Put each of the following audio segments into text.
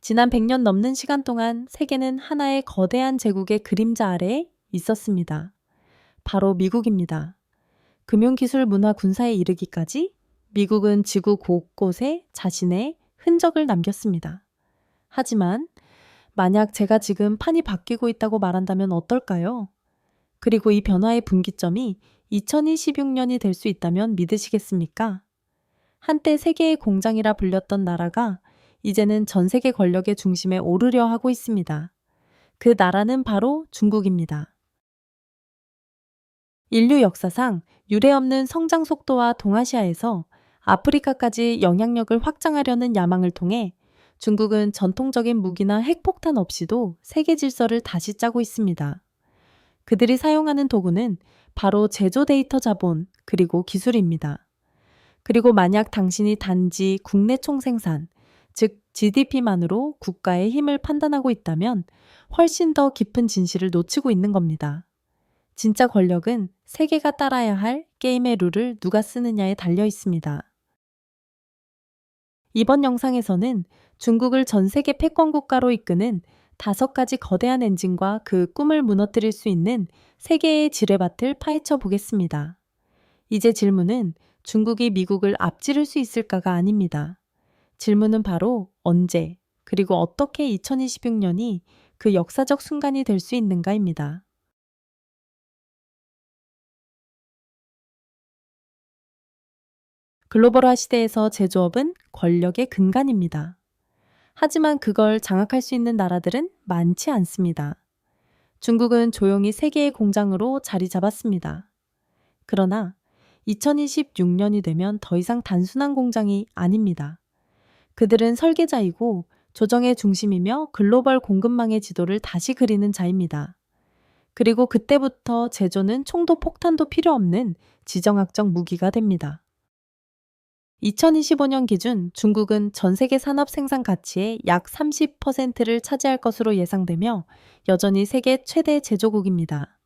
지난 100년 넘는 시간 동안 세계는 하나의 거대한 제국의 그림자 아래에 있었습니다. 바로 미국입니다. 금융기술 문화 군사에 이르기까지 미국은 지구 곳곳에 자신의 흔적을 남겼습니다. 하지만 만약 제가 지금 판이 바뀌고 있다고 말한다면 어떨까요? 그리고 이 변화의 분기점이 2026년이 될 수 있다면 믿으시겠습니까? 한때 세계의 공장이라 불렸던 나라가 이제는 전 세계 권력의 중심에 오르려 하고 있습니다. 그 나라는 바로 중국입니다. 인류 역사상 유례없는 성장 속도와 동아시아에서 아프리카까지 영향력을 확장하려는 야망을 통해 중국은 전통적인 무기나 핵폭탄 없이도 세계 질서를 다시 짜고 있습니다. 그들이 사용하는 도구는 바로 제조 데이터 자본 그리고 기술입니다. 그리고 만약 당신이 단지 국내 총생산, 즉 GDP만으로 국가의 힘을 판단하고 있다면 훨씬 더 깊은 진실을 놓치고 있는 겁니다. 진짜 권력은 세계가 따라야 할 게임의 룰을 누가 쓰느냐에 달려 있습니다. 이번 영상에서는 중국을 전 세계 패권 국가로 이끄는 다섯 가지 거대한 엔진과 그 꿈을 무너뜨릴 수 있는 세계의 지뢰밭을 파헤쳐 보겠습니다. 이제 질문은 중국이 미국을 앞지를 수 있을까가 아닙니다. 질문은 바로 언제, 그리고 어떻게 2026년이 그 역사적 순간이 될 수 있는가입니다. 글로벌화 시대에서 제조업은 권력의 근간입니다. 하지만 그걸 장악할 수 있는 나라들은 많지 않습니다. 중국은 조용히 세계의 공장으로 자리 잡았습니다. 그러나 2026년이 되면 더 이상 단순한 공장이 아닙니다. 그들은 설계자이고 조정의 중심이며 글로벌 공급망의 지도를 다시 그리는 자입니다. 그리고 그때부터 제조는 총도 폭탄도 필요 없는 지정학적 무기가 됩니다. 2025년 기준 중국은 전 세계 산업 생산 가치의 약 30%를 차지할 것으로 예상되며 여전히 세계 최대 제조국입니다.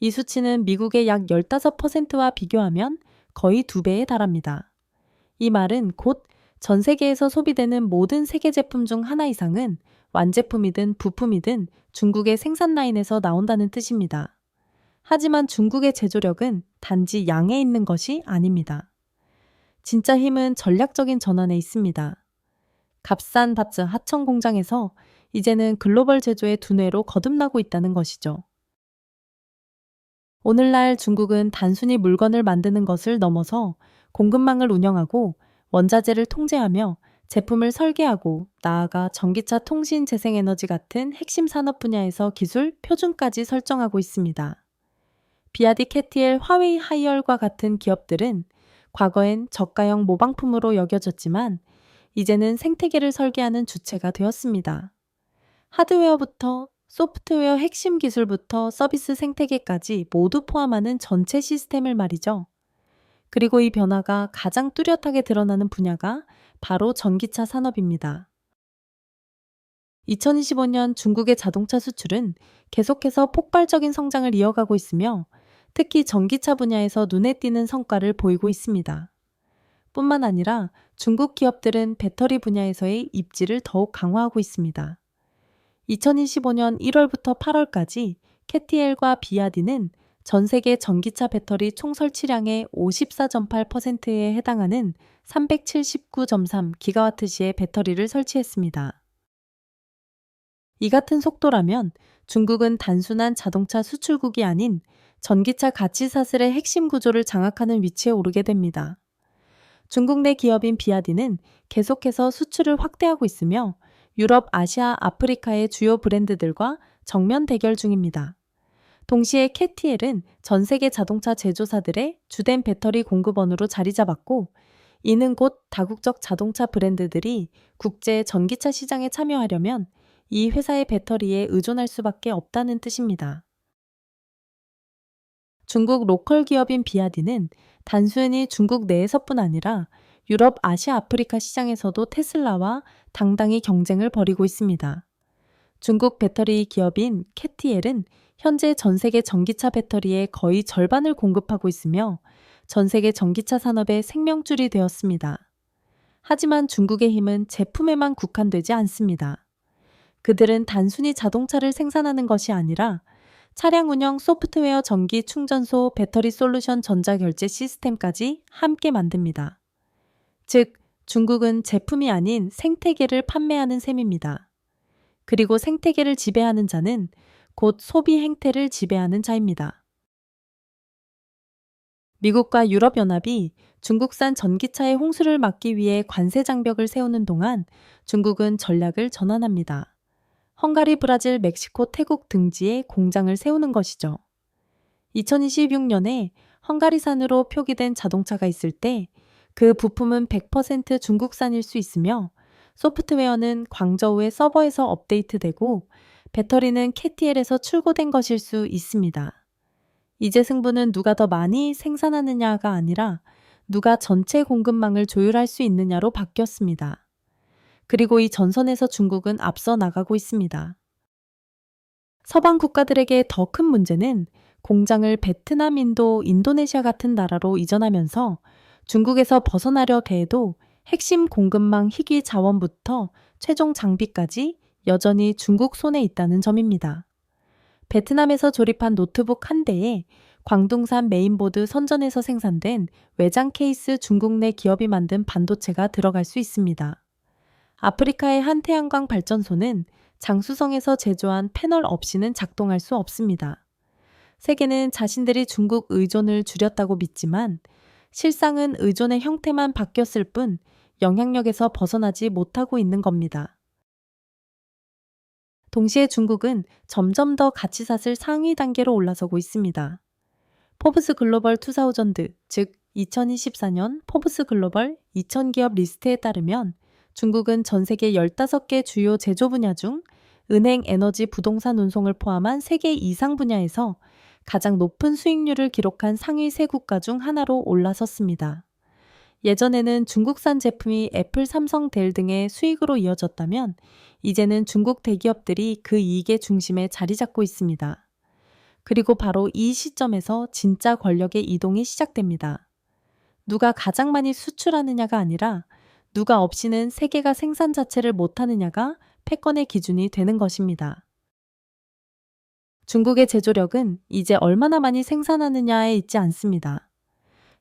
이 수치는 미국의 약 15%와 비교하면 거의 두 배에 달합니다. 이 말은 곧 전 세계에서 소비되는 모든 세계 제품 중 하나 이상은 완제품이든 부품이든 중국의 생산 라인에서 나온다는 뜻입니다. 하지만 중국의 제조력은 단지 양에 있는 것이 아닙니다. 진짜 힘은 전략적인 전환에 있습니다. 값싼 바츠 하청 공장에서 이제는 글로벌 제조의 두뇌로 거듭나고 있다는 것이죠. 오늘날 중국은 단순히 물건을 만드는 것을 넘어서 공급망을 운영하고 원자재를 통제하며 제품을 설계하고 나아가 전기차 통신 재생에너지 같은 핵심 산업 분야에서 기술 표준까지 설정하고 있습니다. 비아디 캐티엘 화웨이 하이얼과 같은 기업들은 과거엔 저가형 모방품으로 여겨졌지만 이제는 생태계를 설계하는 주체가 되었습니다. 하드웨어부터 소프트웨어 핵심 기술부터 서비스 생태계까지 모두 포함하는 전체 시스템을 말이죠. 그리고 이 변화가 가장 뚜렷하게 드러나는 분야가 바로 전기차 산업입니다. 2025년 중국의 자동차 수출은 계속해서 폭발적인 성장을 이어가고 있으며 특히 전기차 분야에서 눈에 띄는 성과를 보이고 있습니다. 뿐만 아니라 중국 기업들은 배터리 분야에서의 입지를 더욱 강화하고 있습니다. 2025년 1월부터 8월까지 캐티엘과 비아디는 전 세계 전기차 배터리 총 설치량의 54.8%에 해당하는 379.3 기가와트시의 배터리를 설치했습니다. 이 같은 속도라면 중국은 단순한 자동차 수출국이 아닌 전기차 가치 사슬의 핵심 구조를 장악하는 위치에 오르게 됩니다. 중국 내 기업인 비아디는 계속해서 수출을 확대하고 있으며 유럽, 아시아, 아프리카의 주요 브랜드들과 정면 대결 중입니다. 동시에 캐티엘은 전 세계 자동차 제조사들의 주된 배터리 공급원으로 자리 잡았고, 이는 곧 다국적 자동차 브랜드들이 국제 전기차 시장에 참여하려면 이 회사의 배터리에 의존할 수밖에 없다는 뜻입니다. 중국 로컬 기업인 비아디는 단순히 중국 내에서뿐 아니라 유럽, 아시아, 아프리카 시장에서도 테슬라와 당당히 경쟁을 벌이고 있습니다. 중국 배터리 기업인 캐티엘은 현재 전 세계 전기차 배터리의 거의 절반을 공급하고 있으며 전 세계 전기차 산업의 생명줄이 되었습니다. 하지만 중국의 힘은 제품에만 국한되지 않습니다. 그들은 단순히 자동차를 생산하는 것이 아니라 차량 운영 소프트웨어 전기 충전소 배터리 솔루션 전자결제 시스템까지 함께 만듭니다. 즉, 중국은 제품이 아닌 생태계를 판매하는 셈입니다. 그리고 생태계를 지배하는 자는 곧 소비 행태를 지배하는 자입니다. 미국과 유럽연합이 중국산 전기차의 홍수를 막기 위해 관세 장벽을 세우는 동안 중국은 전략을 전환합니다. 헝가리, 브라질, 멕시코, 태국 등지에 공장을 세우는 것이죠. 2026년에 헝가리산으로 표기된 자동차가 있을 때 그 부품은 100% 중국산일 수 있으며 소프트웨어는 광저우의 서버에서 업데이트되고 배터리는 캐티엘에서 출고된 것일 수 있습니다. 이제 승부는 누가 더 많이 생산하느냐가 아니라 누가 전체 공급망을 조율할 수 있느냐로 바뀌었습니다. 그리고 이 전선에서 중국은 앞서 나가고 있습니다. 서방 국가들에게 더 큰 문제는 공장을 베트남, 인도, 인도네시아 같은 나라로 이전하면서 중국에서 벗어나려 해도 핵심 공급망 희귀 자원부터 최종 장비까지 여전히 중국 손에 있다는 점입니다. 베트남에서 조립한 노트북 한 대에 광둥산 메인보드 선전에서 생산된 외장 케이스 중국 내 기업이 만든 반도체가 들어갈 수 있습니다. 아프리카의 한 태양광 발전소는 장수성에서 제조한 패널 없이는 작동할 수 없습니다. 세계는 자신들이 중국 의존을 줄였다고 믿지만 실상은 의존의 형태만 바뀌었을 뿐 영향력에서 벗어나지 못하고 있는 겁니다. 동시에 중국은 점점 더 가치사슬 상위 단계로 올라서고 있습니다. 포브스 글로벌 2000, 즉 2024년 포브스 글로벌 2000기업 리스트에 따르면 중국은 전 세계 15개 주요 제조 분야 중 은행, 에너지, 부동산 운송을 포함한 세계 이상 분야에서 가장 높은 수익률을 기록한 상위 세 국가 중 하나로 올라섰습니다. 예전에는 중국산 제품이 애플, 삼성, 델 등의 수익으로 이어졌다면 이제는 중국 대기업들이 그 이익의 중심에 자리 잡고 있습니다. 그리고 바로 이 시점에서 진짜 권력의 이동이 시작됩니다. 누가 가장 많이 수출하느냐가 아니라 누가 없이는 세계가 생산 자체를 못하느냐가 패권의 기준이 되는 것입니다. 중국의 제조력은 이제 얼마나 많이 생산하느냐에 있지 않습니다.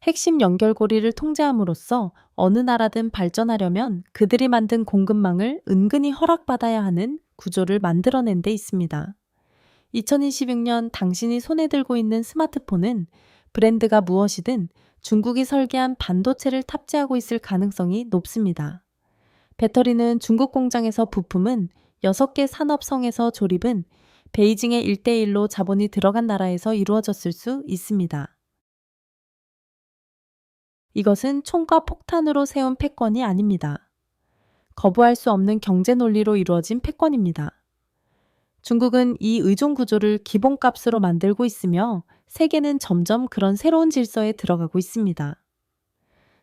핵심 연결고리를 통제함으로써 어느 나라든 발전하려면 그들이 만든 공급망을 은근히 허락받아야 하는 구조를 만들어낸 데 있습니다. 2026년 당신이 손에 들고 있는 스마트폰은 브랜드가 무엇이든 중국이 설계한 반도체를 탑재하고 있을 가능성이 높습니다. 배터리는 중국 공장에서 부품은 6개 산업성에서 조립은 베이징의 1대1로 자본이 들어간 나라에서 이루어졌을 수 있습니다. 이것은 총과 폭탄으로 세운 패권이 아닙니다. 거부할 수 없는 경제 논리로 이루어진 패권입니다. 중국은 이 의존 구조를 기본값으로 만들고 있으며 세계는 점점 그런 새로운 질서에 들어가고 있습니다.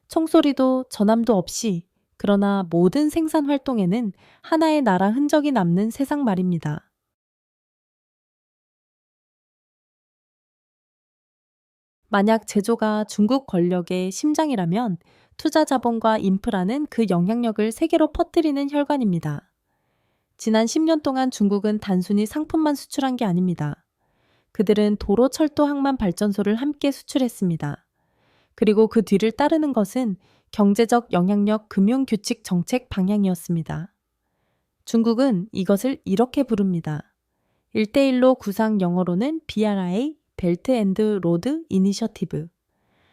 총소리도 전함도 없이 그러나 모든 생산 활동에는 하나의 나라 흔적이 남는 세상 말입니다. 만약 제조가 중국 권력의 심장이라면 투자 자본과 인프라는 그 영향력을 세계로 퍼뜨리는 혈관입니다. 지난 10년 동안 중국은 단순히 상품만 수출한 게 아닙니다. 그들은 도로, 철도, 항만 발전소를 함께 수출했습니다. 그리고 그 뒤를 따르는 것은 경제적 영향력 금융 규칙 정책 방향이었습니다. 중국은 이것을 이렇게 부릅니다. 1대1로 구상 영어로는 BRI, 벨트 앤드 로드 이니셔티브.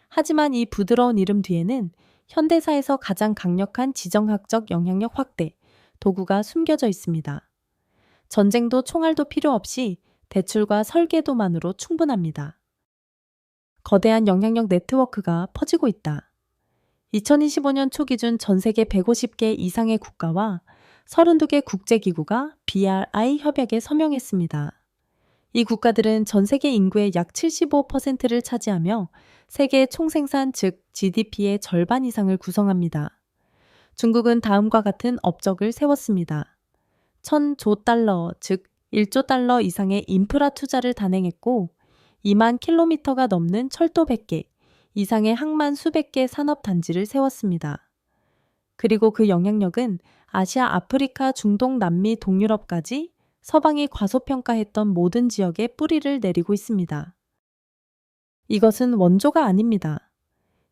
하지만 이 부드러운 이름 뒤에는 현대사에서 가장 강력한 지정학적 영향력 확대, 도구가 숨겨져 있습니다. 전쟁도 총알도 필요 없이 대출과 설계도만으로 충분합니다. 거대한 영향력 네트워크가 퍼지고 있다. 2025년 초 기준 전 세계 150개 이상의 국가와 32개 국제기구가 BRI 협약에 서명했습니다. 이 국가들은 전 세계 인구의 약 75%를 차지하며 세계 총생산 즉 GDP의 절반 이상을 구성합니다. 중국은 다음과 같은 업적을 세웠습니다. 1000조 달러 즉 1조 달러 이상의 인프라 투자를 단행했고 2만 킬로미터가 넘는 철도 100개 이상의 항만 수백 개 산업 단지를 세웠습니다. 그리고 그 영향력은 아시아, 아프리카, 중동, 남미, 동유럽까지 서방이 과소평가했던 모든 지역에 뿌리를 내리고 있습니다. 이것은 원조가 아닙니다.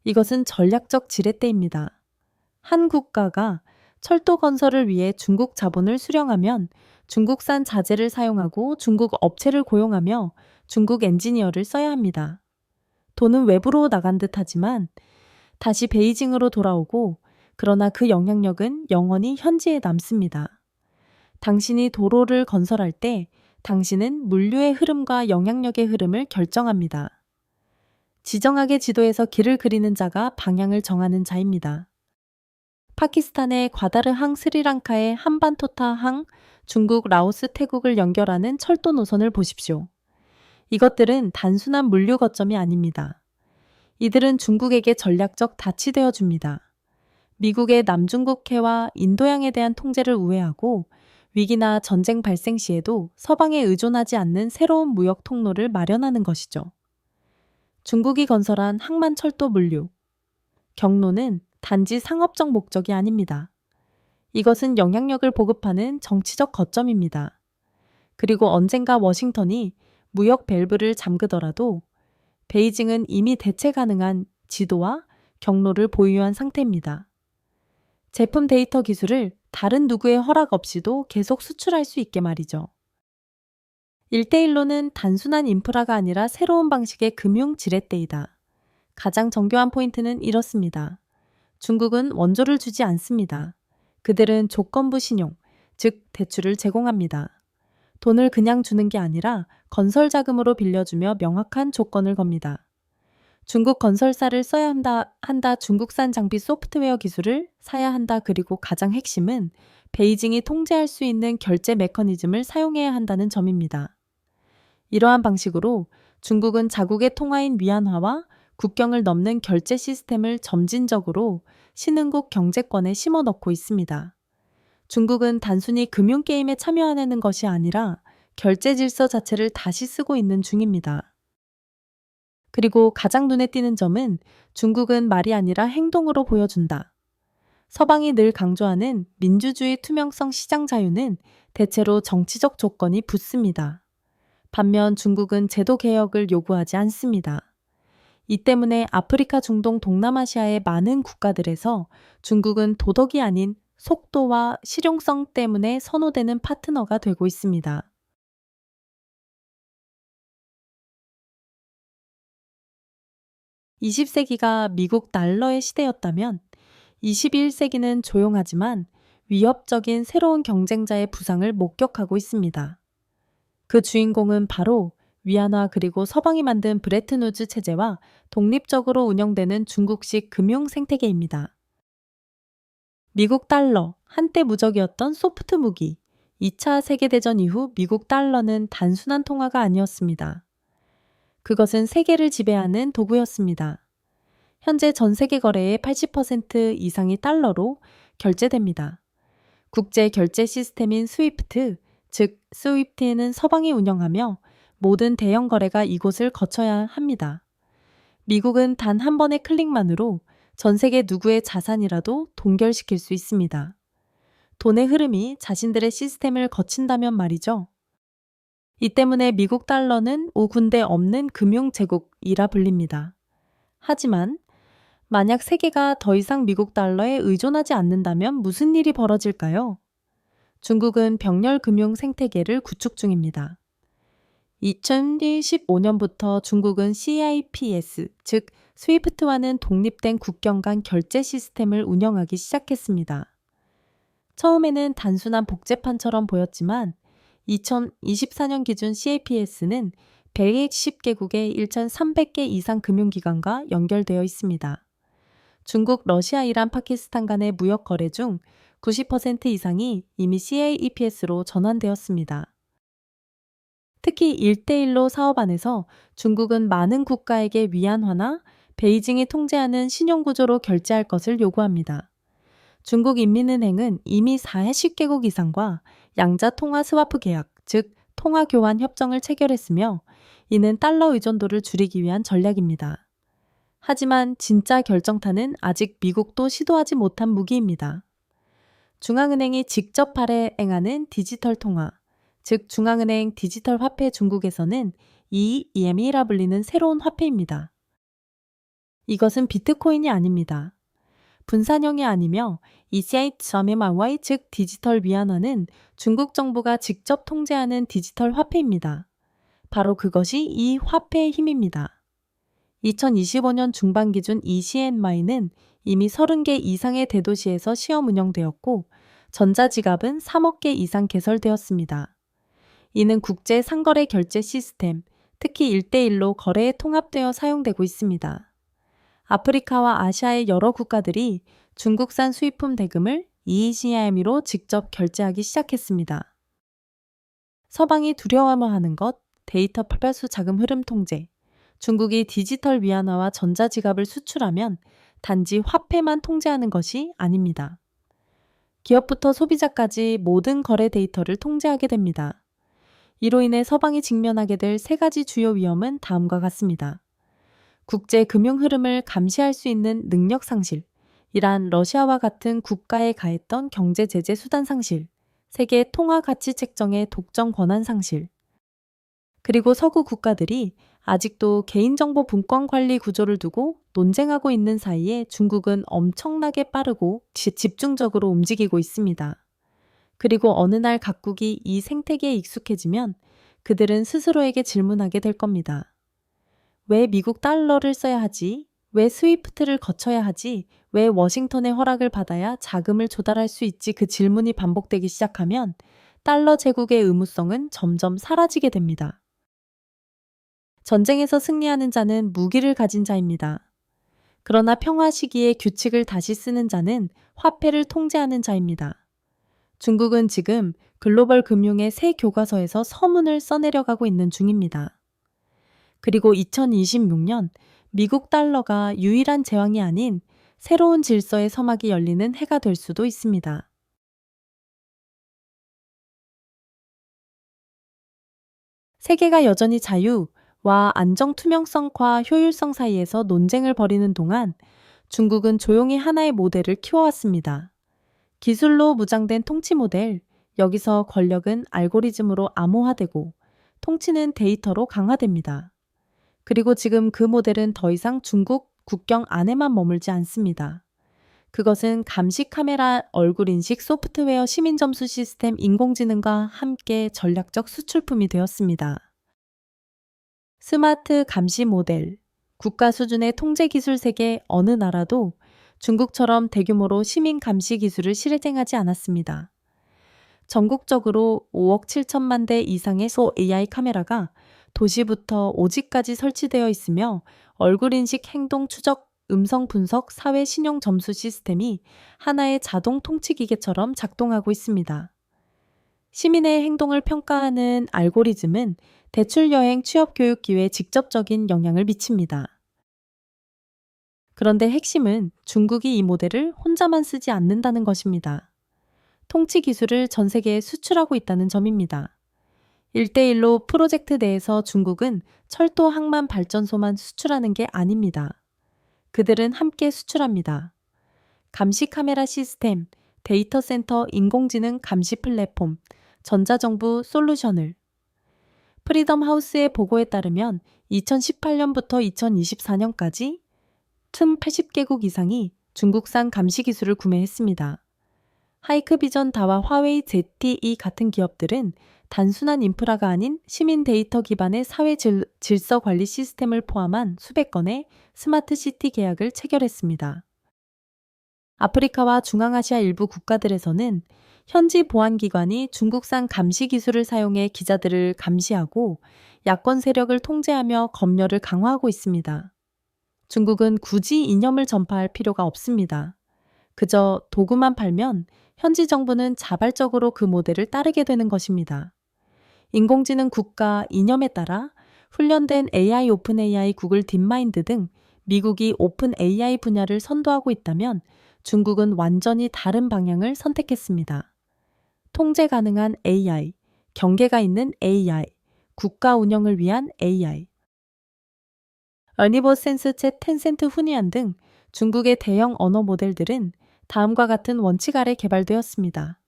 이것은 전략적 지렛대입니다. 한 국가가 철도 건설을 위해 중국 자본을 수령하면 중국산 자재를 사용하고 중국 업체를 고용하며 중국 엔지니어를 써야 합니다. 돈은 외부로 나간 듯 하지만 다시 베이징으로 돌아오고 그러나 그 영향력은 영원히 현지에 남습니다. 당신이 도로를 건설할 때 당신은 물류의 흐름과 영향력의 흐름을 결정합니다. 지정하게 지도에서 길을 그리는 자가 방향을 정하는 자입니다. 파키스탄의 과다르항 스리랑카의 한반토타항, 중국, 라오스, 태국을 연결하는 철도 노선을 보십시오. 이것들은 단순한 물류 거점이 아닙니다. 이들은 중국에게 전략적 닻이 되어 줍니다. 미국의 남중국해와 인도양에 대한 통제를 우회하고 위기나 전쟁 발생 시에도 서방에 의존하지 않는 새로운 무역 통로를 마련하는 것이죠. 중국이 건설한 항만 철도 물류. 경로는 단지 상업적 목적이 아닙니다. 이것은 영향력을 보급하는 정치적 거점입니다. 그리고 언젠가 워싱턴이 무역 밸브를 잠그더라도 베이징은 이미 대체 가능한 지도와 경로를 보유한 상태입니다. 제품 데이터 기술을 다른 누구의 허락 없이도 계속 수출할 수 있게 말이죠. 1대1로는 단순한 인프라가 아니라 새로운 방식의 금융 지렛대이다. 가장 정교한 포인트는 이렇습니다. 중국은 원조를 주지 않습니다. 그들은 조건부 신용, 즉 대출을 제공합니다. 돈을 그냥 주는 게 아니라 건설 자금으로 빌려주며 명확한 조건을 겁니다. 중국 건설사를 써야 한다, 한다 중국산 장비 소프트웨어 기술을 사야 한다 그리고 가장 핵심은 베이징이 통제할 수 있는 결제 메커니즘을 사용해야 한다는 점입니다. 이러한 방식으로 중국은 자국의 통화인 위안화와 국경을 넘는 결제 시스템을 점진적으로 신흥국 경제권에 심어 넣고 있습니다. 중국은 단순히 금융게임에 참여하는 것이 아니라 결제 질서 자체를 다시 쓰고 있는 중입니다. 그리고 가장 눈에 띄는 점은 중국은 말이 아니라 행동으로 보여준다. 서방이 늘 강조하는 민주주의 투명성 시장 자유는 대체로 정치적 조건이 붙습니다. 반면 중국은 제도 개혁을 요구하지 않습니다. 이 때문에 아프리카, 중동, 동남아시아의 많은 국가들에서 중국은 도덕이 아닌 속도와 실용성 때문에 선호되는 파트너가 되고 있습니다. (20세기가) 미국 달러의 시대였다면 (21세기는) 조용하지만 위협적인 새로운 경쟁자의 부상을 목격하고 있습니다. 그 주인공은 바로 위안화 그리고 서방이 만든 브레트누즈 체제와 독립적으로 운영되는 중국식 금융 생태계입니다. 미국 달러, 한때 무적이었던 소프트 무기. 2차 세계대전 이후 미국 달러는 단순한 통화가 아니었습니다. 그것은 세계를 지배하는 도구였습니다. 현재 전 세계 거래의 80% 이상이 달러로 결제됩니다. 국제 결제 시스템인 스위프트, 즉 스위프트는 서방이 운영하며 모든 대형 거래가 이곳을 거쳐야 합니다. 미국은 단 한 번의 클릭만으로 전 세계 누구의 자산이라도 동결시킬 수 있습니다. 돈의 흐름이 자신들의 시스템을 거친다면 말이죠. 이 때문에 미국 달러는 오군데 없는 금융 제국이라 불립니다. 하지만 만약 세계가 더 이상 미국 달러에 의존하지 않는다면 무슨 일이 벌어질까요? 중국은 병렬 금융 생태계를 구축 중입니다. 2015년부터 중국은 CIPS, 즉 스위프트와는 독립된 국경 간 결제 시스템을 운영하기 시작했습니다. 처음에는 단순한 복제판처럼 보였지만 2024년 기준 CIPS는 110개국의 1,300개 이상 금융기관과 연결되어 있습니다. 중국, 러시아, 이란, 파키스탄 간의 무역 거래 중 90% 이상이 이미 CIEPS로 전환되었습니다. 특히 1대1로 사업 안에서 중국은 많은 국가에게 위안화나 베이징이 통제하는 신용구조로 결제할 것을 요구합니다. 중국 인민은행은 이미 40개국 이상과 양자 통화 스와프 계약, 즉 통화 교환 협정을 체결했으며 이는 달러 의존도를 줄이기 위한 전략입니다. 하지만 진짜 결정타는 아직 미국도 시도하지 못한 무기입니다. 중앙은행이 직접 발행하는 디지털 통화, 즉 중앙은행 디지털 화폐 중국에서는 EM이라 불리는 새로운 화폐입니다. 이것은 비트코인이 아닙니다. 분산형이 아니며 ECH.MY 즉 디지털 위안화는 중국 정부가 직접 통제하는 디지털 화폐입니다. 바로 그것이 이 화폐의 힘입니다. 2025년 중반 기준 ECNY는 이미 30개 이상의 대도시에서 시험 운영되었고 전자지갑은 3억 개 이상 개설되었습니다. 이는 국제 상거래 결제 시스템, 특히 1대1로 거래에 통합되어 사용되고 있습니다. 아프리카와 아시아의 여러 국가들이 중국산 수입품 대금을 ECIM으로 직접 결제하기 시작했습니다. 서방이 두려워하는 것, 데이터 팔수 자금 흐름 통제, 중국이 디지털 위안화와 전자지갑을 수출하면 단지 화폐만 통제하는 것이 아닙니다. 기업부터 소비자까지 모든 거래 데이터를 통제하게 됩니다. 이로 인해 서방이 직면하게 될 세 가지 주요 위험은 다음과 같습니다. 국제 금융 흐름을 감시할 수 있는 능력 상실, 이란 러시아와 같은 국가에 가했던 경제 제재 수단 상실, 세계 통화 가치 책정의 독점 권한 상실, 그리고 서구 국가들이 아직도 개인정보 분권 관리 구조를 두고 논쟁하고 있는 사이에 중국은 엄청나게 빠르고 집중적으로 움직이고 있습니다. 그리고 어느 날 각국이 이 생태계에 익숙해지면 그들은 스스로에게 질문하게 될 겁니다. 왜 미국 달러를 써야 하지? 왜 스위프트를 거쳐야 하지? 왜 워싱턴의 허락을 받아야 자금을 조달할 수 있지? 그 질문이 반복되기 시작하면 달러 제국의 의무성은 점점 사라지게 됩니다. 전쟁에서 승리하는 자는 무기를 가진 자입니다. 그러나 평화 시기에 규칙을 다시 쓰는 자는 화폐를 통제하는 자입니다. 중국은 지금 글로벌 금융의 새 교과서에서 서문을 써내려가고 있는 중입니다. 그리고 2026년 미국 달러가 유일한 제왕이 아닌 새로운 질서의 서막이 열리는 해가 될 수도 있습니다. 세계가 여전히 자유, 와 안정 투명성과 효율성 사이에서 논쟁을 벌이는 동안 중국은 조용히 하나의 모델을 키워왔습니다. 기술로 무장된 통치 모델, 여기서 권력은 알고리즘으로 암호화되고 통치는 데이터로 강화됩니다. 그리고 지금 그 모델은 더 이상 중국 국경 안에만 머물지 않습니다. 그것은 감시 카메라 얼굴 인식 소프트웨어 시민 점수 시스템 인공지능과 함께 전략적 수출품이 되었습니다. 스마트 감시 모델, 국가 수준의 통제 기술 세계 어느 나라도 중국처럼 대규모로 시민 감시 기술을 실행하지 않았습니다. 전국적으로 5억 7천만 대 이상의 소 AI 카메라가 도시부터 오지까지 설치되어 있으며 얼굴 인식 행동 추적 음성 분석 사회 신용 점수 시스템이 하나의 자동 통치 기계처럼 작동하고 있습니다. 시민의 행동을 평가하는 알고리즘은 대출 여행 취업 교육 기회에 직접적인 영향을 미칩니다. 그런데 핵심은 중국이 이 모델을 혼자만 쓰지 않는다는 것입니다. 통치 기술을 전 세계에 수출하고 있다는 점입니다. 1대1로 프로젝트 내에서 중국은 철도 항만 발전소만 수출하는 게 아닙니다. 그들은 함께 수출합니다. 감시 카메라 시스템, 데이터 센터 인공지능 감시 플랫폼, 전자정부 솔루션을 프리덤 하우스의 보고에 따르면 2018년부터 2024년까지 틈 80개국 이상이 중국산 감시 기술을 구매했습니다. 하이크비전 다와 화웨이 ZTE 같은 기업들은 단순한 인프라가 아닌 시민 데이터 기반의 사회 질, 질서 관리 시스템을 포함한 수백 건의 스마트 시티 계약을 체결했습니다. 아프리카와 중앙아시아 일부 국가들에서는 현지 보안기관이 중국산 감시 기술을 사용해 기자들을 감시하고 야권 세력을 통제하며 검열을 강화하고 있습니다. 중국은 굳이 이념을 전파할 필요가 없습니다. 그저 도구만 팔면 현지 정부는 자발적으로 그 모델을 따르게 되는 것입니다. 인공지능 국가 이념에 따라 훈련된 AI 오픈 AI 구글 딥마인드 등 미국이 오픈 AI 분야를 선도하고 있다면 중국은 완전히 다른 방향을 선택했습니다. 통제 가능한 AI, 경계가 있는 AI, 국가 운영을 위한 AI. 얼니버 센스 챗 텐센트 후니안 등 중국의 대형 언어 모델들은 다음과 같은 원칙 아래 개발되었습니다.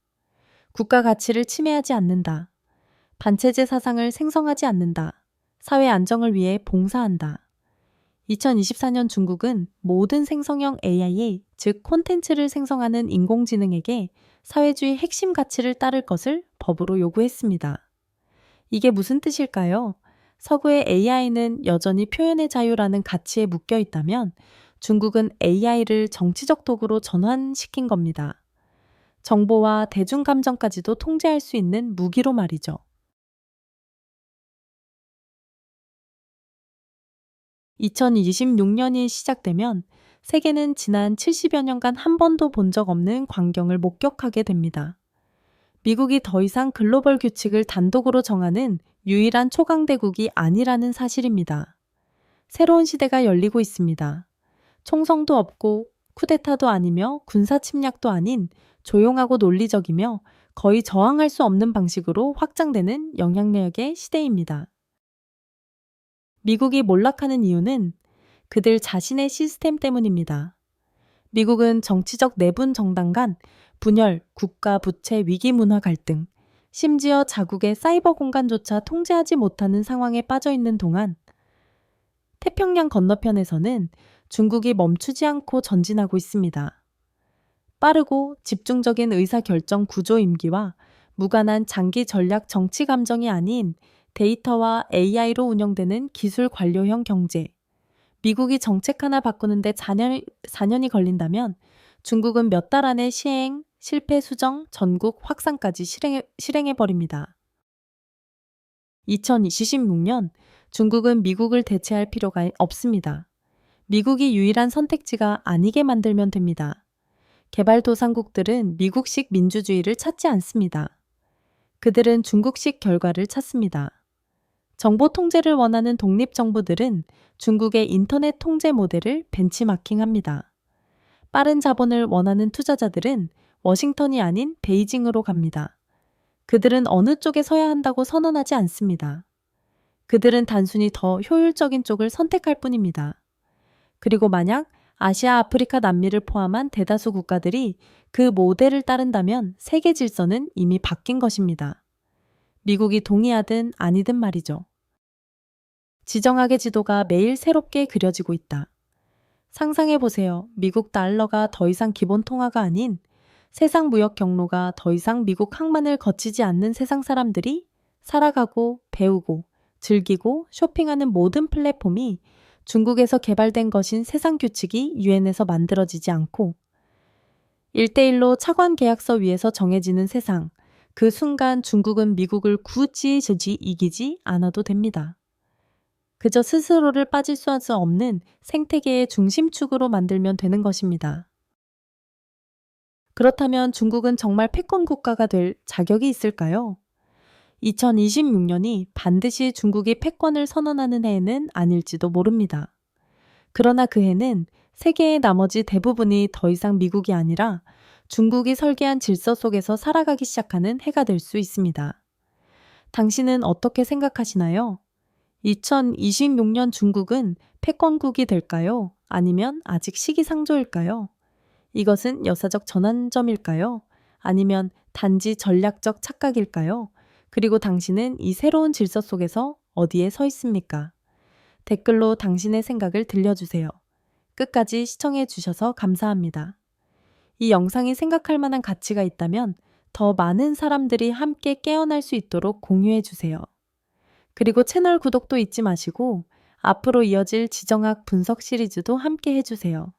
국가 가치를 침해하지 않는다. 반체제 사상을 생성하지 않는다. 사회 안정을 위해 봉사한다. 2024년 중국은 모든 생성형 AI, 즉 콘텐츠를 생성하는 인공지능에게 사회주의 핵심 가치를 따를 것을 법으로 요구했습니다. 이게 무슨 뜻일까요? 서구의 AI는 여전히 표현의 자유라는 가치에 묶여 있다면 중국은 AI를 정치적 도구로 전환시킨 겁니다. 정보와 대중 감정까지도 통제할 수 있는 무기로 말이죠. 2026년이 시작되면 세계는 지난 70여 년간 한 번도 본 적 없는 광경을 목격하게 됩니다. 미국이 더 이상 글로벌 규칙을 단독으로 정하는 유일한 초강대국이 아니라는 사실입니다. 새로운 시대가 열리고 있습니다. 총성도 없고 쿠데타도 아니며 군사 침략도 아닌 조용하고 논리적이며 거의 저항할 수 없는 방식으로 확장되는 영향력의 시대입니다. 미국이 몰락하는 이유는 그들 자신의 시스템 때문입니다. 미국은 정치적 내분 정당 간 분열, 국가 부채 위기 문화 갈등, 심지어 자국의 사이버 공간조차 통제하지 못하는 상황에 빠져 있는 동안 태평양 건너편에서는 중국이 멈추지 않고 전진하고 있습니다. 빠르고 집중적인 의사결정 구조 임기와 무관한 장기 전략 정치 감정이 아닌 데이터와 AI로 운영되는 기술 관료형 경제. 미국이 정책 하나 바꾸는데 4년, 4년이 걸린다면 중국은 몇 달 안에 시행, 실패 수정, 전국 확산까지 실행해, 실행해버립니다. 2026년 중국은 미국을 대체할 필요가 없습니다. 미국이 유일한 선택지가 아니게 만들면 됩니다. 개발도상국들은 미국식 민주주의를 찾지 않습니다. 그들은 중국식 결과를 찾습니다. 정보 통제를 원하는 독립 정부들은 중국의 인터넷 통제 모델을 벤치마킹합니다. 빠른 자본을 원하는 투자자들은 워싱턴이 아닌 베이징으로 갑니다. 그들은 어느 쪽에 서야 한다고 선언하지 않습니다. 그들은 단순히 더 효율적인 쪽을 선택할 뿐입니다. 그리고 만약 아시아, 아프리카, 남미를 포함한 대다수 국가들이 그 모델을 따른다면 세계 질서는 이미 바뀐 것입니다. 미국이 동의하든 아니든 말이죠. 지정학의 지도가 매일 새롭게 그려지고 있다. 상상해 보세요. 미국 달러가 더 이상 기본 통화가 아닌 세상 무역 경로가 더 이상 미국 항만을 거치지 않는 세상 사람들이 살아가고 배우고 즐기고 쇼핑하는 모든 플랫폼이 중국에서 개발된 것인 세상 규칙이 유엔에서 만들어지지 않고 1대1로 차관 계약서 위에서 정해지는 세상, 그 순간 중국은 미국을 굳이 저지 이기지 않아도 됩니다. 그저 스스로를 빠질 수 없는 생태계의 중심축으로 만들면 되는 것입니다. 그렇다면 중국은 정말 패권 국가가 될 자격이 있을까요? 2026년이 반드시 중국이 패권을 선언하는 해는 아닐지도 모릅니다. 그러나 그 해는 세계의 나머지 대부분이 더 이상 미국이 아니라 중국이 설계한 질서 속에서 살아가기 시작하는 해가 될 수 있습니다. 당신은 어떻게 생각하시나요? 2026년 중국은 패권국이 될까요? 아니면 아직 시기상조일까요? 이것은 역사적 전환점일까요? 아니면 단지 전략적 착각일까요? 그리고 당신은 이 새로운 질서 속에서 어디에 서 있습니까? 댓글로 당신의 생각을 들려주세요. 끝까지 시청해 주셔서 감사합니다. 이 영상이 생각할 만한 가치가 있다면 더 많은 사람들이 함께 깨어날 수 있도록 공유해 주세요. 그리고 채널 구독도 잊지 마시고 앞으로 이어질 지정학 분석 시리즈도 함께 해주세요.